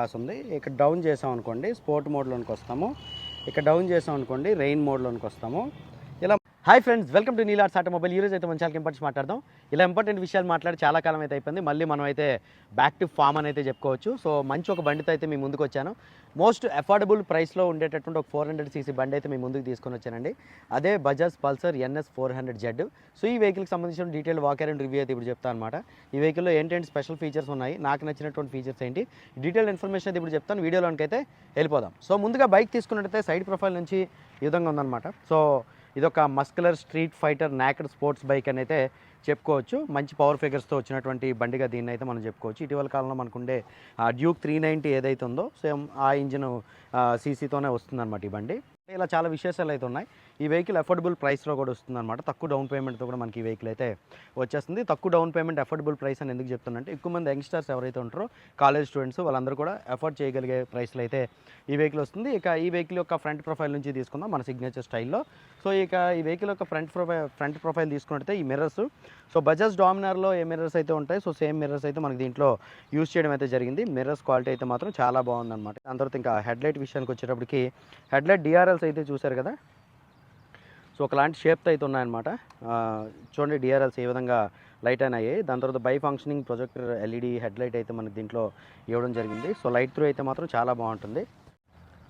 రాసింది ఇక్కడ డౌన్ చేసాం అనుకోండి స్పోర్ట్ మోడ్లోనికి వస్తాము. ఇక్కడ డౌన్ చేసాం అనుకోండి రెయిన్ మోడ్లోనికి వస్తాము. హాయ్ ఫ్రెండ్స్ వెల్కమ్ టు నీలార్స్ ఆటోమొబైల్ ఈ రోజు అయితే మంచి చాలా ఇంపార్టెంట్ మాట్లాడదాం. ఇలా ఇంపార్టెంట్ విషయాలు మాట్లాడి చాలా కాలం అయితే అయిపోయింది. మళ్ళీ మనం అయితే బ్యాక్ టు ఫామ్ అని అయితే చెప్పుకోవచ్చు. సో మంచి ఒక బండితో అయితే మీ ముందుకు వచ్చాను. మోస్ట్ అఫోర్డబుల్ ప్రైస్లో ఉండేటటువంటి ఒక ఫోర్ హండ్రెడ్ సీసీ బండి అయితే మీ ముందుకు తీసుకొని వచ్చానండి. అదే Bajaj Pulsar NS four hundred Z so ఈ వెహికల్కి సంబంధించిన డీటెయిల్ వాకర్ అండ్ రివ్యూ అయితే ఇప్పుడు చెప్తాను అనమాట ఈ వెహికల్లో ఏంటంటే స్పెషల్ ఫీచర్స్ ఉన్నాయి? నాకు నచ్చినటువంటి ఫీచర్స్ ఏంటి? డీటెయిల్ ఇన్ఫర్మేషన్ అయితే ఇప్పుడు చెప్తాను. వీడియోలోనికి అయితే వెళ్ళిపోదాం. సో ముందుగా బైక్ తీసుకున్నట్టయితే సైడ్ ప్రొఫైల్ నుంచి ఈ విధంగా ఉందన్నమాట. సో ఇదొక muscular street fighter naked sports bike అని అయితే చెప్పుకోవచ్చు. మంచి పవర్ ఫిగర్స్తో వచ్చినటువంటి బండిగా దీన్ని అయితే మనం చెప్పుకోవచ్చు. ఇటీవల కాలంలో మనకుండే డ్యూక్ త్రీ నైంటీ ఏదైతే ఉందో సేమ్ ఆ ఇంజిన్ సీసీతోనే వస్తుందన్నమాట ఈ బండి. ఇలా చాలా విశేషాలు అయితే ఉన్నాయి. ఈ వెహికల్ అఫోర్డబుల్ ప్రైస్లో కూడా వస్తుంది అనమాట తక్కువ డౌన్ పేమెంట్తో కూడా మనకి ఈ వెహికల్ అయితే వచ్చేస్తుంది. తక్కువ డౌన్ పేమెంట్ అఫోర్డబుల్ ప్రైస్ అని ఎందుకు చెప్తున్నానంటే ఎక్కువ మంది యంగ్స్టర్స్ ఎవరైతే ఉంటారో కాలేజ్ స్టూడెంట్స్ వాళ్ళందరూ కూడా అఫోర్డ్ చేయగలిగే ప్రైస్లో అయితే ఈ వెహికల్ వస్తుంది. ఇక ఈ వెహికల్ యొక్క ఫ్రంట్ ప్రొఫైల్ నుంచి తీసుకుందాం మన సిగ్నేచర్ స్టైల్లో సో ఇక ఈ వెహికల్ యొక్క ఫ్రంట్ ప్రొఫైల్ ఫ్రంట్ ప్రొఫైల్ తీసుకున్నట్టయితే ఈ మిర్రర్స్ సో బజాజ్ డామినార్లో ఏ మిర్రర్స్ అయితే ఉంటాయి సో సేమ్ మిర్రర్స్ అయితే మనకి దీంట్లో యూస్ చేయడం అయితే జరిగింది. మిర్రర్స్ క్వాలిటీ అయితే మాత్రం చాలా బాగుందన్నమాట. దాని తర్వాత ఇంకా హెడ్లైట్ విషయానికి వచ్చేటప్పటికి హెడ్లైట్ డిఆర్ఎల్స్ అయితే చూశారు కదా? సో ఒకలాంటి షేప్తో అయితే ఉన్నాయన్నమాట. చూడండి డిఆర్ఎల్స్ ఏ విధంగా లైట్ అయినాయి. దాని తర్వాత bi functioning projector LED head light అయితే మనకి దీంట్లో ఇవ్వడం జరిగింది. సో లైట్ త్రూ అయితే మాత్రం చాలా బాగుంటుంది.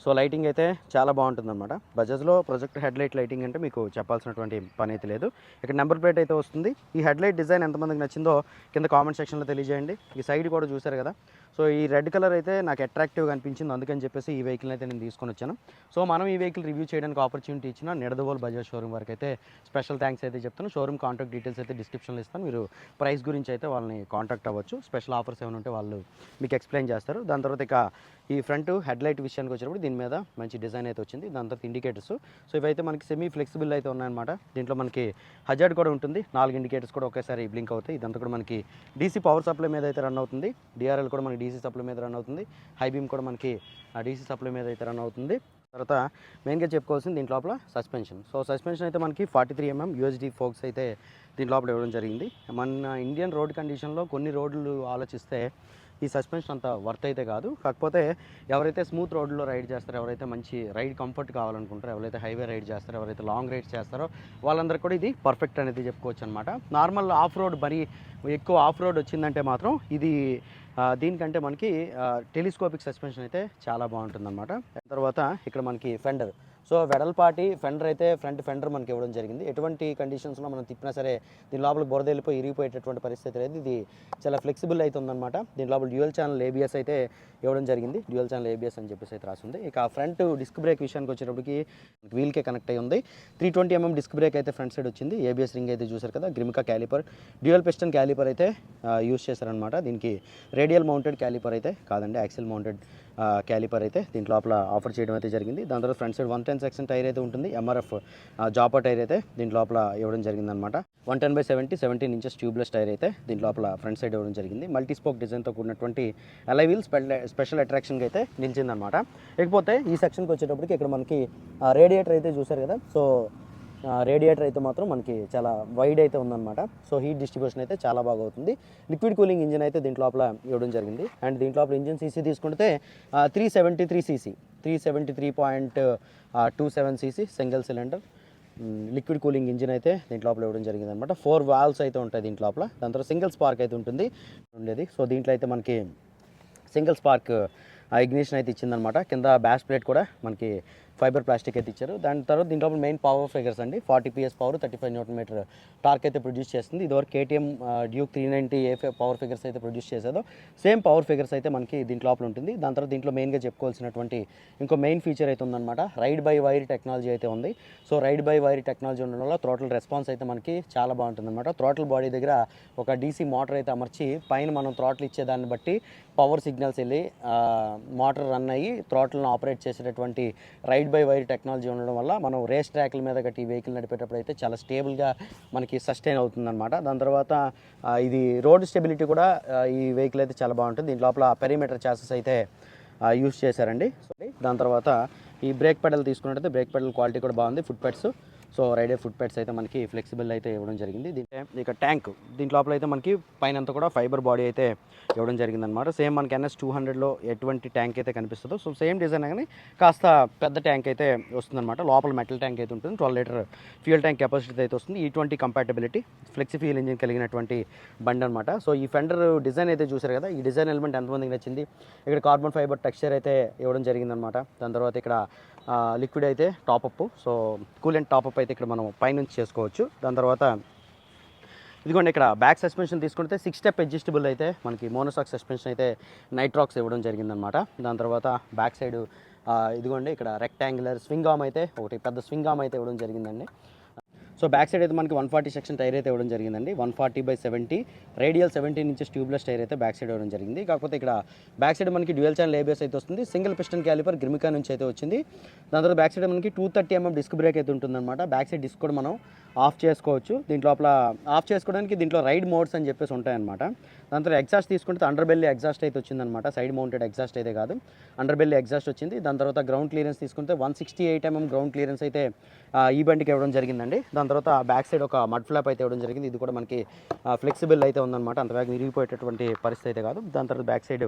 సో లైటింగ్ అయితే చాలా బాగుంటుంది అనమాట బజాజ్లో ప్రొజెక్ట్ హెడ్ లైట్ లైటింగ్ అంటే మీకు చెప్పాల్సినటువంటి పని అయితే లేదు. ఇక్కడ నెంబర్ ప్లేట్ అయితే వస్తుంది. ఈ హెడ్ లైట్ డిజైన్ ఎంతమందికి నచ్చిందో కింద కామెంట్ సెక్షన్లో తెలియజేయండి. ఈ సైడ్ కూడా చూశారు కదా. సో ఈ రెడ్ కలర్ అయితే నాకు అట్రాక్టివ్గా అనిపించింది. అందుకని చెప్పేసి ఈ వెహికల్ అయితే నేను తీసుకొని వచ్చాను. సో మనం ఈ వెహికల్ రివ్యూ చేయడానికి ఆపర్చునిటీ ఇచ్చిన నిడదవోల్ బజాజ్ షోరూమ్ వరకు అయితే స్పెషల్ థ్యాంక్స్ అయితే చెప్తాను. షోరూమ్ కాంటాక్ట్ డీటెయిల్స్ అయితే డిస్క్రిప్షన్లో ఇస్తాను. మీరు ప్రైస్ గురించి అయితే వాళ్ళని కాంటాక్ట్ అవ్వచ్చు. స్పెషల్ ఆఫర్స్ ఏమైనా ఉంటే వాళ్ళు మీకు ఎక్స్ప్లెయిన్ చేస్తారు. దాని తర్వాత ఇక ఈ ఫ్రంట్ హెడ్ లైట్ విషయానికి వచ్చినప్పుడు దీని మీద మంచి డిజైన్ అయితే వచ్చింది. దాని తర్వాత ఇండికేటర్స్ సో ఇవైతే మనకి సెమీ ఫ్లెక్సిబుల్ అయితే ఉన్నాయన్నమాట. దీంట్లో మనకి హజార్డ్ కూడా ఉంటుంది. నాలుగు ఇండికేటర్స్ కూడా ఒకేసారి బ్లింక్ అవుతాయి. ఇదంతా కూడా మనకి డీసీ పవర్ సప్లై మీద అయితే రన్ అవుతుంది. డిఆర్ఎల్ కూడా మనకి డీసీ సప్లై మీద రన్ అవుతుంది. హై బీమ్ కూడా మనకి డీసీ సప్లై మీద అయితే రన్ అవుతుంది. తర్వాత మెయిన్గా చెప్పుకోవాల్సింది దీంట్ లోపల సస్పెన్షన్ సో సస్పెన్షన్ అయితే మనకి forty three mm USD forks అయితే దీంట్ లోపల ఇవ్వడం జరిగింది. మన ఇండియన్ రోడ్ కండిషన్లో కొన్ని రోడ్లు ఆలోచిస్తే ఈ సస్పెన్షన్ అంత వర్త్ అయితే కాదు. కాకపోతే ఎవరైతే స్మూత్ రోడ్లో రైడ్ చేస్తారో ఎవరైతే మంచి రైడ్ కంఫర్ట్ కావాలనుకుంటారో ఎవరైతే హైవే రైడ్ చేస్తారో ఎవరైతే లాంగ్ రైడ్స్ చేస్తారో వాళ్ళందరూ కూడా ఇది పర్ఫెక్ట్ అనేది చెప్పుకోవచ్చు అనమాట నార్మల్ ఆఫ్ రోడ్ మరీ ఎక్కువ ఆఫ్ రోడ్ వచ్చిందంటే మాత్రం ఇది దీనికంటే మనకి టెలిస్కోపిక్ సస్పెన్షన్ అయితే చాలా బాగుంటుంది అనమాట తర్వాత ఇక్కడ మనకి ఫెండర్ సో వెడల్పాటి ఫెండర్ అయితే ఫ్రంట్ ఫెండర్ మనకి ఇవ్వడం జరిగింది. ఎటువంటి కండిషన్స్లో మనం తిప్పినా సరే దీని లోపల బురద వెళ్ళిపోయి ఇరిగిపోయేటటువంటి పరిస్థితి లేదు. ఇది చాలా ఫ్లెక్సిబుల్ అయితే ఉందన్నమాట. దీని లోపల డ్యూయల్ ఛానల్ ఏబిఎస్ అయితే ఇవ్వడం జరిగింది. డ్యూయల్ ఛానల్ ఏబిఎస్ అని చెప్పేసి అయితే రాసింది. ఇక ఫ్రంట్ డిస్క్ బ్రేక్ విషయానికి వచ్చేటప్పటికి వీల్కే కనెక్ట్ అయి ఉంది. Three twenty MM disc brake అయితే ఫ్రంట్ సైడ్ వచ్చింది. ఏబిఎస్ రింగ్ అయితే చూసారు కదా గ్రిమికా క్యాలిపర్ డ్యూయల్ పిస్టన్ క్యాలిపర్ అయితే యూస్ చేశారనమాట దీనికి రేడియల్ మౌంటెడ్ క్యాలిపర్ అయితే కాదండి యాక్సిల్ మౌంటెడ్ క్యాలిపర్ అయితే దీంట్ లోపల ఆఫర్ చేయడం అయితే జరిగింది. దాని తర్వాత front side one ten section tyre అయితే ఉంటుంది. ఎంఆర్ఎఫ్ జాపర్ టైర్ అయితే దీంట్ లోపల ఇవ్వడం జరిగింది అనమాట one ten by seventy seventeen inches tubeless tyre అయితే దీంట్ లోపల ఫ్రంట్ సైడ్ ఇవ్వడం జరిగింది. మల్టీ స్పోక్ డిజైన్తో కూడినటువంటి అలై వీల్ స్పెషల్ అట్రాక్షన్కి అయితే నిలిచిందనమాట ఇకపోతే ఈ సెక్షన్కి వచ్చేటప్పటికి ఇక్కడ మనకి రేడియేటర్ అయితే చూసారు కదా. సో రేడియేటర్ అయితే మాత్రం మనకి చాలా వైడ్ అయితే ఉందన్నమాట. సో హీట్ డిస్ట్రిబ్యూషన్ అయితే చాలా బాగా అవుతుంది. లిక్విడ్ కూలింగ్ ఇంజిన్ అయితే దీంట్ లోపల ఇవ్వడం జరిగింది. అండ్ దీంట్ లోపల ఇంజిన్ సీసీ తీసుకుంటే three seventy three CC three seventy three point two seven CC single cylinder liquid cooling engine అయితే దీంట్ లోపల ఇవ్వడం జరిగింది అనమాట ఫోర్ వాల్వ్స్ అయితే ఉంటాయి దీంట్ లోపల. దాని తర్వాత సింగిల్ స్పార్క్ అయితే ఉంటుంది. ఉండేది. సో దీంట్లో అయితే మనకి సింగిల్ స్పార్క్ ఇగ్నిషన్ అయితే ఇచ్చిందనమాట కింద బ్యాష్ ప్లేట్ కూడా మనకి ఫైబర్ ప్లాస్టిక్ అయితే ఇచ్చారు. దాని తర్వాత దీంట్లో మెయిన్ పవర్ ఫిగర్స్ అండి. Forty PS power thirty five newton metre torque అయితే ప్రొడ్యూస్ చేస్తుంది. ఇదివరకు కేటీఎం డ్యూక్ త్రీ నైంటీ ఏ పవర్ ఫిగర్స్ అయితే ప్రొడ్యూస్ చేసేదో సేమ్ పవర్ ఫిగర్స్ అయితే మనకి దీంట్లో లోపల ఉంటుంది. దాని తర్వాత దీంట్లో మెయిన్గా చెప్పుకోవాల్సినటువంటి ఇంకో మెయిన్ ఫీచర్ అయితే ఉందన్నమాట. రైడ్ బై వైర్ టెక్నాలజీ అయితే ఉంది. So ride by wire technology ఉండడం వల్ల థ్రోటల్ రెస్పాన్స్ అయితే మనకి చాలా బాగుంటుంది అనమాట థ్రోటల్ బాడీ దగ్గర ఒక డీసీ మోటార్ అయితే అమర్చి పైన మనం థ్రోటల్ ఇచ్చేదాన్ని బట్టి పవర్ సిగ్నల్స్ వెళ్ళి మోటార్ రన్ అయ్యి త్రోట్లను ఆపరేట్ చేసేటటువంటి రైడ్ బై వైర్ టెక్నాలజీ ఉండడం వల్ల మనం రేస్ ట్రాక్ల మీద గట్టి ఈ వెహికల్ నడిపేటప్పుడు అయితే చాలా స్టేబుల్గా మనకి సస్టైన్ అవుతుందన్నమాట. దాని తర్వాత ఇది రోడ్ స్టెబిలిటీ కూడా ఈ వెహికల్ అయితే చాలా బాగుంటుంది. దీని లోపల పెరిమీటర్ చాసెస్ అయితే యూస్ చేశారండి. సారీ దాని తర్వాత ఈ బ్రేక్ పెడల్ తీసుకున్నట్టయితే బ్రేక్ పెడల్ క్వాలిటీ కూడా బాగుంది. Foot pads so rider foot pads అయితే మనకి ఫ్లెక్సిబుల్ అయితే ఇవ్వడం జరిగింది. దీంట్లో ఇక ట్యాంక్ దీని లోపల అయితే మనకి పైన అంతా కూడా ఫైబర్ బాడీ అయితే ఇవ్వడం జరిగింది అనమాట సేమ్ మనకి ఎన్ఎస్ టూ హండ్రెడ్లో ఎటువంటి ట్యాంక్ అయితే కనిపిస్తుందో సో సేమ్ డిజైన్ కానీ కాస్త పెద్ద ట్యాంక్ అయితే వస్తుందన్నమాట. లోపల మెటల్ ట్యాంక్ అయితే ఉంటుంది twelve litre fuel tank capacity అయితే వస్తుంది. E twenty compatibility flexi fuel engine కలిగినటువంటి బండి అనమాట సో ఈ ఫెండర్ డిజైన్ అయితే చూసారు కదా ఈ డిజైన్ ఎలిమెంట్ ఎంతమందికి నచ్చింది? ఇక్కడ కార్బన్ ఫైబర్ టెక్స్చర్ అయితే ఇవ్వడం జరిగిందనమాట దాని తర్వాత ఇక్కడ లిక్విడ్ అయితే టాపప్ సో కూలెంట్ టాపప్ అయితే ఇక్కడ మనం పైనుంచి చేసుకోవచ్చు. దాని తర్వాత ఇదిగోండి ఇక్కడ బ్యాక్ సస్పెన్షన్ తీసుకుంటే సిక్స్ స్టెప్ అడ్జస్టబుల్ అయితే మనకి మోనోసాక్ సస్పెన్షన్ అయితే నైట్రాక్స్ ఇవ్వడం జరిగిందనమాట దాని తర్వాత బ్యాక్ సైడ్ ఇదిగోండి ఇక్కడ రెక్టాంగులర్ స్వింగ్ ఆమ్ అయితే ఒకటి పెద్ద స్వింగ్ ఆమ్ అయితే ఇవ్వడం జరిగిందండి. సో బ్యాక్ సైడ్ అయితే మనకి వన్ ఫార్టీ సెక్షన్ టైర్ అయితే ఇవ్వడం జరిగిందండి. One forty by seventy. Radial seventeen inches tubeless tyre అయితే బ్యాక్ సైడ్ ఇవ్వడం జరిగింది. కాకపోతే ఇక్కడ బ్యాక్ సైడ్ మనకి డ్యూయల్ ఛానల్ ఏబిఎస్ అయితే వస్తుంది. సింగిల్ పిస్టన్ క్యాలిపర్ గ్రిమికా నుంచి అయితే వచ్చింది. దాని తర్వాత బ్యాక్ సైడ్ మనకి two thirty mm disc brake అయితే ఉంటుందన్నమాట. బ్యాక్ సైడ్ డిస్క్ కూడా మనం ఆఫ్ చేసుకోవచ్చు. దీంట్లో లోపల ఆఫ్ చేసుకోవడానికి దీంట్లో రైడ్ మోడ్స్ అని చెప్పేసి ఉంటాయన్నమాట. దాని తర్వాత ఎగ్జాస్ట్ తీసుకుంటే అండర్ బెల్లి ఎగ్జాస్ట్ అయితే వచ్చిందనమాట సైడ్ మౌంటెడ్ ఎగ్జాస్ట్ అయితే కాదు. అండర్ బెల్లి ఎగ్జాస్ట్ వచ్చింది. దాని తర్వాత గ్రౌండ్ క్లియరెన్స్ తీసుకుంటే one sixty eight mm ground clearance అయితే ఈ బండికి ఇవ్వడం జరిగిందండి. దాని తర్వాత బ్యాక్ సైడ్ ఒక మడ్ ఫ్లాప్ అయితే ఇవ్వడం జరిగింది. ఇది కూడా మనకి ఫ్లెక్సిబుల్ అయితే ఉందన్నమాట. అంత బ్యాగ్ విరిగిపోయేటటువంటి పరిస్థితి అయితే కాదు. దాని తర్వాత బ్యాక్ సైడ్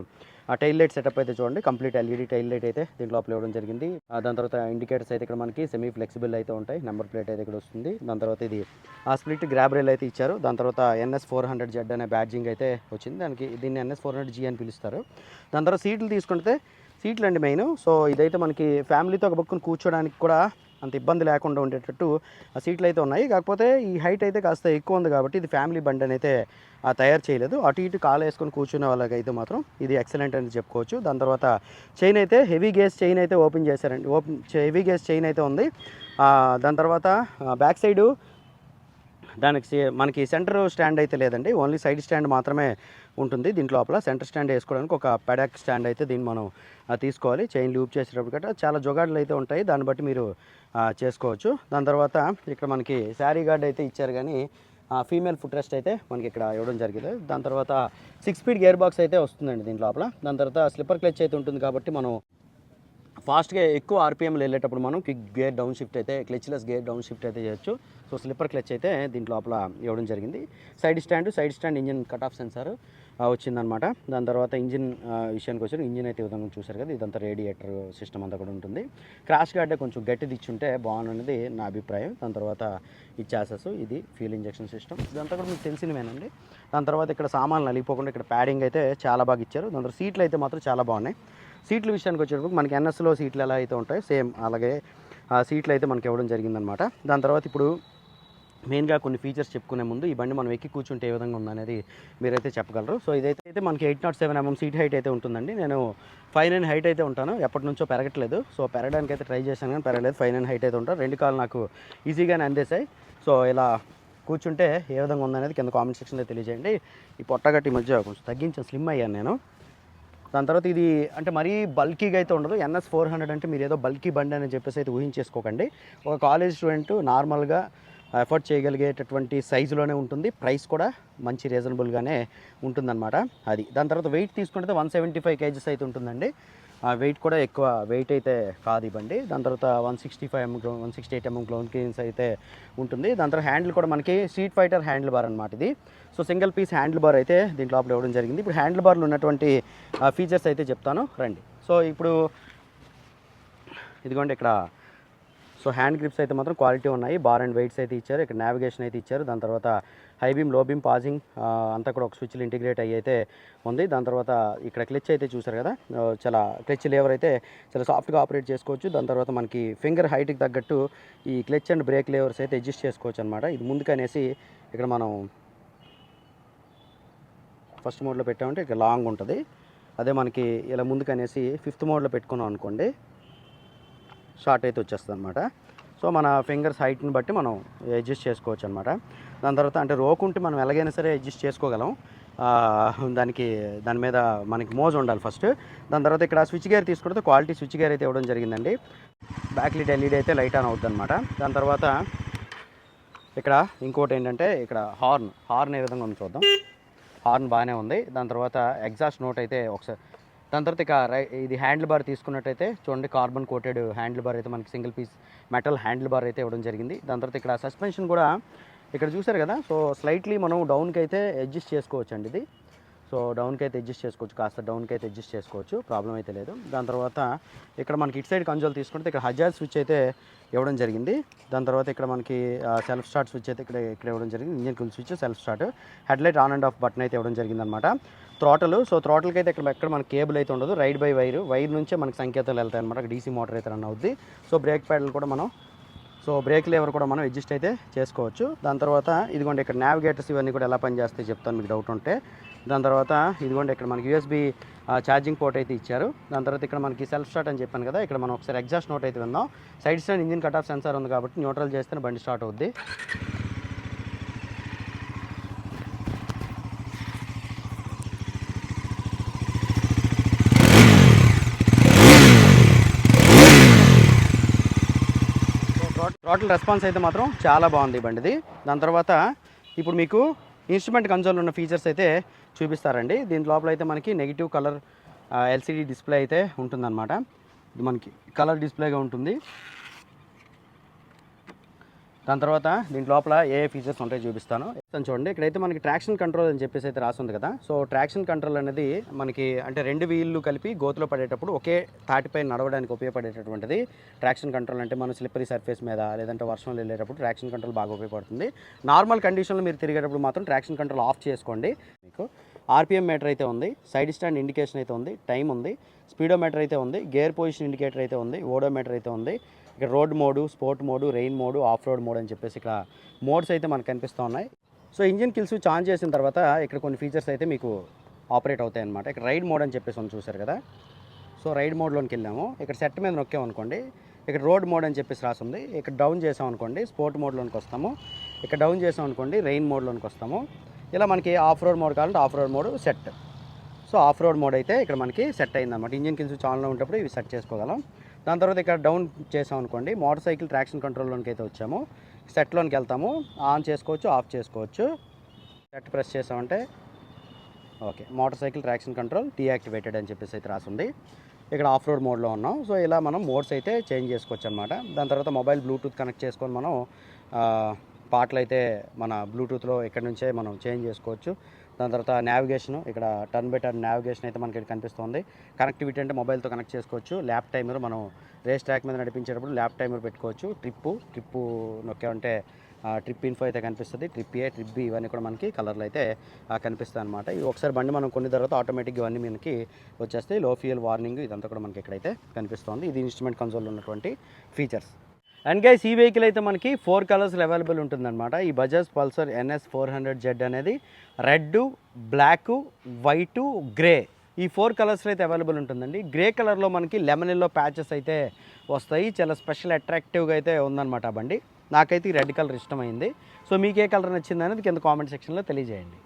ఆ టైల్ లైట్ సెటప్ అయితే చూడండి. కంప్లీట్ ఎల్ఈడి టైల్ లైట్ అయితే దీని లోపల ఇవ్వడం జరిగింది. దాని తర్వాత ఇండికేటర్స్ అయితే ఇక్కడ మనకి సెమీ ఫ్లెక్సిబుల్ అయితే ఉంటాయి. నెంబర్ ప్లేట్ అయితే ఇక్కడ వస్తుంది. దాని తర్వాత ఇది ఆ స్ప్లిట్ గ్రాబ్ రైల్ అయితే ఇచ్చారు. దాని తర్వాత ఎన్ఎస్ ఫోర్ హండ్రెడ్ జెడ్ అనే బ్యాడ్జింగ్ అయితే వచ్చింది. దానికి దీన్ని ఎన్ఎస్ ఫోర్ హండ్రెడ్ జీ అని పిలుస్తారు. దాని తర్వాత సీట్లు తీసుకుంటే సీట్లు అండి మెయిన్ సో ఇదైతే మనకి ఫ్యామిలీతో ఒక పక్కన కూర్చోడానికి కూడా అంత ఇబ్బంది లేకుండా ఉండేటట్టు ఆ సీట్లు అయితే ఉన్నాయి. కాకపోతే ఈ హైట్ అయితే కాస్త ఎక్కువ ఉంది కాబట్టి ఇది ఫ్యామిలీ బండి అని అయితే తయారు చేయలేదు. అటు ఇటు కాలు వేసుకొని కూర్చునే వాళ్ళకైతే మాత్రం ఇది ఎక్సలెంట్ అని చెప్పుకోవచ్చు. దాని తర్వాత చైన్ అయితే హెవీ గేస్ చైన్ అయితే ఓపెన్ చేశారండి. ఓపెన్ హెవీ గేస్ చైన్ అయితే ఉంది. దాని తర్వాత బ్యాక్ సైడు దానికి మనకి సెంటర్ స్టాండ్ అయితే లేదండి. ఓన్లీ సైడ్ స్టాండ్ మాత్రమే ఉంటుంది. దీంట్లో లోపల సెంటర్ స్టాండ్ వేసుకోవడానికి ఒక పెడాక్ స్టాండ్ అయితే దీన్ని మనం తీసుకోవాలి. చైన్ లూప్ చేసేటప్పుడు గట్రా చాలా జొగాడులు అయితే ఉంటాయి. దాన్ని బట్టి మీరు చేసుకోవచ్చు. దాని తర్వాత ఇక్కడ మనకి శారీ గార్డ్ అయితే ఇచ్చారు కానీ ఫీమేల్ ఫుట్ రెస్ట్ అయితే మనకి ఇక్కడ ఇవ్వడం జరిగింది. దాని తర్వాత సిక్స్ స్పీడ్ గేర్ బాక్స్ అయితే వస్తుందండి దీని లోపల. దాని తర్వాత స్లిప్పర్ క్లచ్ అయితే ఉంటుంది కాబట్టి మనం ఫాస్ట్గా ఎక్కువ ఆర్పిఎంలు వెళ్ళేటప్పుడు మనం క్విక్ గేర్ డౌన్ షిఫ్ట్ అయితే క్లచ్లెస్ గేర్ డౌన్ షిఫ్ట్ అయితే చేయొచ్చు. సో స్లిప్పర్ క్లచ్ అయితే దీంట్లో లోపల ఇవ్వడం జరిగింది. Side stand side stand engine cut off sensor వచ్చిందనమాట దాని తర్వాత ఇంజిన్ విషయానికి వచ్చారు ఇంజిన్ అయితే విధంగా చూసారు కదా ఇదంతా రేడియేటర్ సిస్టమ్ అంతా కూడా ఉంటుంది. క్రాష్ గార్డే కొంచెం గట్టిది ఇచ్చుంటే బాగున్నది నా అభిప్రాయం. దాని తర్వాత ఈ ఇది ఫ్యూల్ ఇంజెక్షన్ సిస్టమ్. ఇదంతా కూడా మీకు తెలిసినవేనండి. దాని తర్వాత ఇక్కడ సామాన్లు నలిగిపోకుండా ఇక్కడ ప్యాడింగ్ అయితే చాలా బాగా ఇచ్చారు. దాని తర్వాత సీట్లు అయితే మాత్రం చాలా బాగున్నాయి. సీట్ల విషయానికి వచ్చేటప్పుడు మనకి ఎన్ఎస్లో సీట్లు ఎలా అయితే ఉంటాయో సేమ్ అలాగే ఆ సీట్లు అయితే మనకి ఇవ్వడం జరిగిందనమాట దాని తర్వాత ఇప్పుడు మెయిన్గా కొన్ని ఫీచర్స్ చెప్పుకునే ముందు ఈ బండి మనం ఎక్కి కూర్చుంటే ఏ విధంగా ఉందనేది మీరైతే చెప్పగలరు. సో ఇదైతే అయితే మనకి eight naught seven mm seat height అయితే ఉంటుందండి. నేను ఫైవ్ నైన్ హైట్ అయితే ఉంటాను. ఎప్పటి నుంచో పెరగట్లేదు. సో పెరగడానికి అయితే ట్రై చేశాను కానీ పెరగలేదు. ఫైవ్ నైన్ హైట్ అయితే ఉంటాను రెండు కాలు నాకు ఈజీగానే అందేశాయి. సో ఇలా కూర్చుంటే ఏ విధంగా ఉందనేది కింద కామెంట్ సెక్షన్లో తెలియజేయండి. ఈ పొట్టగట్టి మధ్య కొంచెం తగ్గించాను స్లిమ్ అయ్యాను నేను. దాని తర్వాత ఇది అంటే మరీ బల్కీగా అయితే ఉండదు. ఎన్ఎస్ ఫోర్ హండ్రెడ్ అంటే మీరు ఏదో బల్కీ బండి అని చెప్పేసి అయితే ఊహించేసుకోకండి. ఒక కాలేజ్ స్టూడెంట్ నార్మల్గా ఎఫర్ట్ చేయగలిగేటటువంటి సైజులోనే ఉంటుంది. ప్రైస్ కూడా మంచి రీజనబుల్గానే ఉంటుందన్నమాట. అది. దాని తర్వాత వెయిట్ తీసుకుంటే వన్ సెవెంటీ ఫైవ్ కేజెస్ అయితే ఉంటుందండి. వెయిట్ కూడా ఎక్కువ వెయిట్ అయితే కాదు ఇవ్వండి దాని తర్వాత one sixty five mm ground one sixty eight mm ground clearance అయితే ఉంటుంది. దాని తర్వాత హ్యాండిల్ కూడా మనకి స్ట్రీట్ ఫైటర్ హ్యాండిల్ బార్ అనమాట ఇది. So single piece handle bar అయితే దీంట్లో లోపల ఇవ్వడం జరిగింది. ఇప్పుడు హ్యాండిల్ బార్లో ఉన్నటువంటి ఫీచర్స్ అయితే చెప్తాను. రండి. సో ఇప్పుడు ఇదిగోండి ఇక్కడ. సో హ్యాండ్ గ్రిప్స్ అయితే మాత్రం క్వాలిటీ ఉన్నాయి. బార్ అండ్ వెయిట్స్ అయితే ఇచ్చారు. ఇక్కడ నావిగేషన్ అయితే ఇచ్చారు. దాని తర్వాత హై బీమ్లో బీమ్ పాజింగ్ అంతా కూడా ఒక స్విచ్లు ఇంటిగ్రేట్ అయ్యి అయితే ఉంది. దాని తర్వాత ఇక్కడ క్లిచ్ అయితే చూసారు కదా చాలా క్లచ్ లేవర్ అయితే చాలా సాఫ్ట్గా ఆపరేట్ చేసుకోవచ్చు. దాని తర్వాత మనకి ఫింగర్ హైట్కి తగ్గట్టు ఈ క్లచ్ అండ్ బ్రేక్ లేవర్స్ అయితే అడ్జస్ట్ చేసుకోవచ్చు అనమాట ఇది ముందుకనేసి ఇక్కడ మనం ఫస్ట్ మోడ్లో పెట్టామంటే ఇక్కడ లాంగ్ ఉంటుంది. అదే మనకి ఇలా ముందుకనేసి ఫిఫ్త్ మోడ్లో పెట్టుకున్నాం అనుకోండి షార్ట్ అయితే వచ్చేస్తుంది అనమాట సో మన ఫింగర్స్ హైట్ని బట్టి మనం అడ్జస్ట్ చేసుకోవచ్చు అనమాట దాని తర్వాత అంటే రోకుంటే మనం ఎలాగైనా సరే అడ్జస్ట్ చేసుకోగలం. దానికి దాని మీద మనకి మోజ్ ఉండాలి ఫస్ట్. దాని తర్వాత ఇక్కడ స్విచ్ గేర్ తీసుకుంటే క్వాలిటీ స్విచ్ గేర్ అయితే ఇవ్వడం జరిగిందండి. బ్యాక్ లీడ్ ఎల్ఈడి అయితే లైట్ ఆన్ అవుతుంది అనమాట దాని తర్వాత ఇక్కడ ఇంకోటి ఏంటంటే ఇక్కడ హార్న్ హార్న్ ఏ విధంగా ఉంది చూద్దాం. హార్న్ బాగానే ఉంది. దాని తర్వాత ఎగ్జాస్ట్ నోట్ అయితే ఒకసారి దాని తర్వాత ఇక ఇది హ్యాండిల్ బార్ తీసుకున్నట్టయితే చూడండి కార్బన్ కోటెడ్ హ్యాండిల్ బార్ అయితే మనకి single piece metal handle bar అయితే ఇవ్వడం జరిగింది. దాని తర్వాత ఇక్కడ సస్పెన్షన్ కూడా ఇక్కడ చూసారు కదా సో స్లైట్లీ మనం డౌన్కి అయితే అడ్జస్ట్ చేసుకోవచ్చు అండి ఇది. సో డౌన్కి అయితే అడ్జస్ట్ చేసుకోవచ్చు కాస్త డౌన్కి అయితే అడ్జస్ట్ చేసుకోవచ్చు ప్రాబ్లం అయితే లేదు. దాని తర్వాత ఇక్కడ మనకి ఇటు సైడ్ కంజోల్ తీసుకుంటే ఇక్కడ హజార్ స్విచ్ అయితే ఇవ్వడం జరిగింది. దాని తర్వాత ఇక్కడ మనకి సెల్ఫ్ స్టార్ట్ స్విచ్ అయితే ఇక్కడ ఇక్కడ ఇవ్వడం జరిగింది. Engine kill switch self start. Headlight on and off button అయితే ఇవ్వడం జరిగింది అనమాట థ్రోటల్ సో త్రోటల్కి అయితే ఇక్కడ ఎక్కడ మనకి కేబుల్ అయితే ఉండదు. రైడ్ బై వైర్ వైర్ నుంచే మనకి సంకేతాలు వెళ్తాయి అనమాట డీసీ మోటార్ అయితే రన్ అవుద్ది. సో బ్రేక్ ప్యాడల్ కూడా మనం సో బ్రేక్ లేవర్ కూడా మనం అడ్జస్ట్ అయితే చేసుకోవచ్చు. దాని తర్వాత ఇదిగోండి ఇక్కడ నావిగేటర్స్ ఇవన్నీ కూడా ఎలా పనిచేస్తాయి చెప్తాను మీకు డౌట్ ఉంటే. దాని తర్వాత ఇదిగోండి ఇక్కడ మనకి యూఎస్బి ఛార్జింగ్ పోర్ట్ అయితే ఇచ్చారు. దాని తర్వాత ఇక్కడ మనకి సెల్ఫ్ స్టార్ట్ అని చెప్పాను కదా ఇక్కడ మనం ఒకసారి ఎగ్జాస్ట్ నోట్ అయితే విందాం. Side stand engine cut off sensor ఉంది కాబట్టి న్యూట్రల్ చేస్తేనే బండి స్టార్ట్ అవుద్ది. టోటల్ రెస్పాన్స్ అయితే మాత్రం చాలా బాగుంది బండిది. దాని తర్వాత ఇప్పుడు మీకు ఇన్స్ట్రుమెంట్ కన్సోల్ ఉన్న ఫీచర్స్ అయితే చూపిస్తారండి. దీని లోపల అయితే మనకి నెగిటివ్ కలర్ ఎల్సిడి డిస్ప్లే అయితే ఉంటుందన్నమాట. ఇది మనకి కలర్ డిస్ప్లేగా ఉంటుంది. దాని తర్వాత దీని లోపల ఏ ఏ ఫీచర్స్ ఉంటాయో చూపిస్తాను. చూడండి. ఇక్కడైతే మనకి ట్రాక్షన్ కంట్రోల్ అని చెప్పేసి అయితే రాసి ఉంది కదా. సో ట్రాక్షన్ కంట్రోల్ అనేది మనకి అంటే రెండు వీళ్ళు కలిపి గోతులో పడేటప్పుడు ఒకే తాటిపై నడవడానికి ఉపయోగపడేటటువంటిది. ట్రాక్షన్ కంట్రోల్ అంటే మనం స్లిప్పరీ సర్ఫేస్ మీద లేదంటే వర్షంలో వెళ్ళేటప్పుడు ట్రాక్షన్ కంట్రోల్ బాగా ఉపయోగపడుతుంది. నార్మల్ కండిషన్లో మీరు తిరిగేటప్పుడు మాత్రం ట్రాక్షన్ కంట్రోల్ ఆఫ్ చేసుకోండి. మీకు ఆర్పిఎం మీటర్ అయితే ఉంది సైడ్ స్టాండ్ ఇండికేషన్ అయితే ఉంది టైం ఉంది స్పీడోమీటర్ అయితే ఉంది గేర్ పొజిషన్ ఇండికేటర్ అయితే ఉంది ఓడోమీటర్ అయితే ఉంది ఇక్కడ road mode sport mode rain mode off road mode అని చెప్పేసి ఇక్కడ మోడ్స్ అయితే మనకు కనిపిస్తూ ఉన్నాయి. So engine kill switch on చేసిన తర్వాత ఇక్కడ కొన్ని ఫీచర్స్ అయితే మీకు ఆపరేట్ అవుతాయి అనమాట ఇక్కడ రైడ్ మోడ్ అని చెప్పేసి ఉంది చూసారు కదా? సో రైడ్ మోడ్లోకి వెళ్ళాము. ఇక్కడ సెట్ మీద నొక్కాం అనుకోండి. ఇక్కడ రోడ్ మోడ్ అని చెప్పేసి రాసింది. ఇక్కడ డౌన్ చేసాం అనుకోండి స్పోర్ట్ మోడ్లోకి వస్తాము. ఇక్కడ డౌన్ చేసాం అనుకోండి రెయిన్ మోడ్లోకి వస్తాము. ఇలా మనకి ఆఫ్ రోడ్ మోడ్ కావాలంటే off road mode set so off road mode అయితే ఇక్కడ మనకి సెట్ అయిందన్నమాట ఇంజిన్ కిల్స్ ఛానల్లో ఉన్నప్పుడు ఇవి సెట్ చేసుకోగలం. దాని తర్వాత ఇక్కడ డౌన్ చేసాం అనుకోండి. మోటార్ సైకిల్ ట్రాక్షన్ కంట్రోల్లోనికి అయితే వచ్చాము. సెట్లోనికి వెళ్తాము. ఆన్ చేసుకోవచ్చు ఆఫ్ చేసుకోవచ్చు. సెట్ ప్రెస్ చేసామంటే okay. Motorcycle traction control deactivated అని చెప్పేసి అయితే రాసింది. ఇక్కడ ఆఫ్ రోడ్ మోడ్లో ఉన్నాం. సో ఇలా మనం మోడ్స్ అయితే చేంజ్ చేసుకోవచ్చు అనమాట దాని తర్వాత మొబైల్ బ్లూటూత్ కనెక్ట్ చేసుకొని మనం పాటలు అయితే మన బ్లూటూత్లో ఇక్కడ నుంచే మనం చేంజ్ చేసుకోవచ్చు. దాని తర్వాత నావిగేషన్ ఇక్కడ టర్న్ బై టర్న్ నావిగేషన్ అయితే మనకి ఇక్కడ కనిపిస్తుంది. కనెక్టివిటీ అంటే మొబైల్తో కనెక్ట్ చేసుకోవచ్చు. ల్యాప్ టైమర్ మనం రేస్ ట్రాక్ మీద నడిపించేటప్పుడు ల్యాప్ టైమర్ పెట్టుకోవచ్చు. ట్రిప్పు ట్రిప్పు నొక్కామంటే ట్రిప్ ఇన్ఫో అయితే కనిపిస్తుంది. ట్రిప్ ఏ ట్రిప్ బి ఇవన్నీ కూడా మనకి కలర్లు అయితే కనిపిస్తాయి అనమాట ఇవి ఒకసారి బండి మనం కొన్ని తర్వాత ఆటోమేటిక్ ఇవన్నీ మనకి వచ్చేస్తాయి. లో ఫ్యూయల్ వార్నింగ్ ఇదంతా కూడా మనకి ఇక్కడైతే కనిపిస్తుంది. ఇది ఇన్స్ట్రుమెంట్ కన్సోల్ ఉన్నటువంటి ఫీచర్స్ అండ్ గైస్ ఈ వెహికల్ అయితే మనకి ఫోర్ కలర్స్ అవైలబుల్ ఉంటుందన్నమాట. ఈ Bajaj Pulsar NS four hundred Z అనేది రెడ్ బ్లాక్ వైటు గ్రే ఈ ఫోర్ కలర్స్లో అయితే అవైలబుల్ ఉంటుందండి. గ్రే కలర్లో మనకి లెమన్ ఎల్లో ప్యాచెస్ అయితే వస్తాయి. చాలా స్పెషల్ అట్రాక్టివ్గా అయితే ఉందన్నమాట బండి. నాకైతే ఈ రెడ్ కలర్ ఇష్టమైంది. సో మీకు ఏ కలర్ నచ్చింది అనేది కింద కామెంట్ సెక్షన్లో తెలియజేయండి.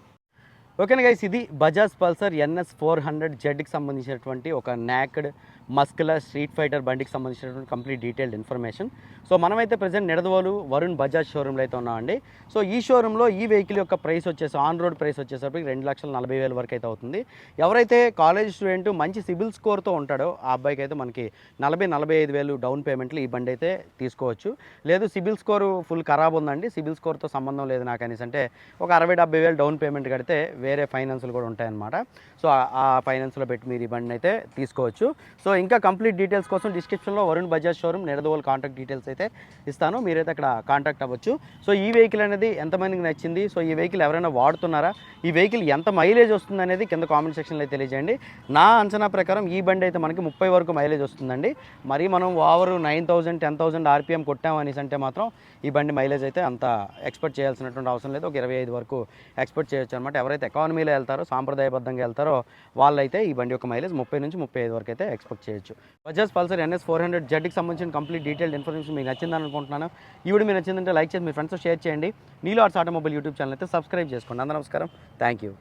ఓకేనా గైస్ ఇది Bajaj Pulsar NS four hundred జెడ్కి సంబంధించినటువంటి ఒక నాక్డ్ మస్కులర్ స్ట్రీట్ ఫైటర్ బండికి సంబంధించినటువంటి కంప్లీట్ డీటెయిల్డ్ ఇన్ఫర్మేషన్ సో మనమైతే ప్రజెంట్ నిడదవోలు వరుణ్ బజాజ్ షోరూంలో అయితే ఉన్నామండి. సో ఈ షోరూంలో ఈ వెహికల్ యొక్క ప్రైస్ వచ్చేసి ఆన్ రోడ్ ప్రైస్ వచ్చేసరికి రెండు లక్షల నలభై వేల వరకు అయితే అవుతుంది. ఎవరైతే కాలేజ్ స్టూడెంట్ మంచి సిబిల్ స్కోర్తో ఉంటాడో ఆ అబ్బాయికి అయితే మనకి నలభై నలభై ఐదు వేలు డౌన్ పేమెంట్లు ఈ బండి అయితే తీసుకోవచ్చు. లేదు సిబిల్ స్కోర్ ఫుల్ ఖరాబ్ ఉందండి. సిబిల్ స్కోర్తో సంబంధం లేదు నాకు అనేసి అంటే ఒక అరవై డెబ్బై వేలు డౌన్ పేమెంట్ కడితే వేరే ఫైనాన్స్లు కూడా ఉంటాయన్నమాట. సో ఆ- ఆ ఫైనాన్స్లో పెట్టి మీరు ఈ బండిని అయితే తీసుకోవచ్చు. సో ఇంకా కంప్లీట్ డీటెయిల్స్ కోసం డిస్క్రిప్షన్లో Varun Bajaj showroom Nidadavol contact details అయితే ఇస్తాను. మీరైతే అక్కడ కాంటాక్ట్ అవ్వచ్చు. సో ఈ వెహికల్ అనేది ఎంతమందికి నచ్చింది? సో ఈ వెహికల్ ఎవరైనా వాడుతున్నారా? ఈ వెహికల్ ఎంత మైలేజ్ వస్తుంది అనేది కింద కామెంట్ సెక్షన్లో తెలియజేయండి. నా అంచనా ప్రకారం ఈ బండి అయితే మనకి ముప్పై వరకు మైలేజ్ వస్తుందండి. మరి మనం over nine thousand ten thousand RPM కొట్టామనేసి అంటే మాత్రం ఈ బండి మైలేజ్ అయితే అంత ఎక్స్పెక్ట్ చేయాల్సినటువంటి అవసరం లేదు. ఒక ఇరవై ఐదు వరకు ఎక్స్పెక్ట్ చేయొచ్చు అనమాట ఎవరైతే ఎకానమీలో వెళ్తారో సాంప్రదాయబద్ధంగా వెళ్తారో వాళ్ళైతే ఈ బండి యొక్క మైలేజ్ ముప్పై నుంచి ముప్పై ఐదు వరకు అయితే ఎక్స్పెక్ట్ చేయొచ్చు. Bajaj Pulsar NS four hundred జెడ్కి సంబంధించిన కంప్లీట్ డీటెయిల్డ్ ఇన్ఫర్మేషన్ మీకు నచ్చిందని అనుకుంటున్నాను. ఈ వీడియో మీకు నచ్చిందంటే లైక్ చేసి మీ ఫ్రెండ్స్ షేర్ చేయండి. నీలో ఆర్ట్స్ ఆటోమొబైల్ యూట్యూబ్ ఛానల్ అయితే సబ్స్క్రైబ్ చేసుకోండి. అందరూ నమస్కారం. Thank you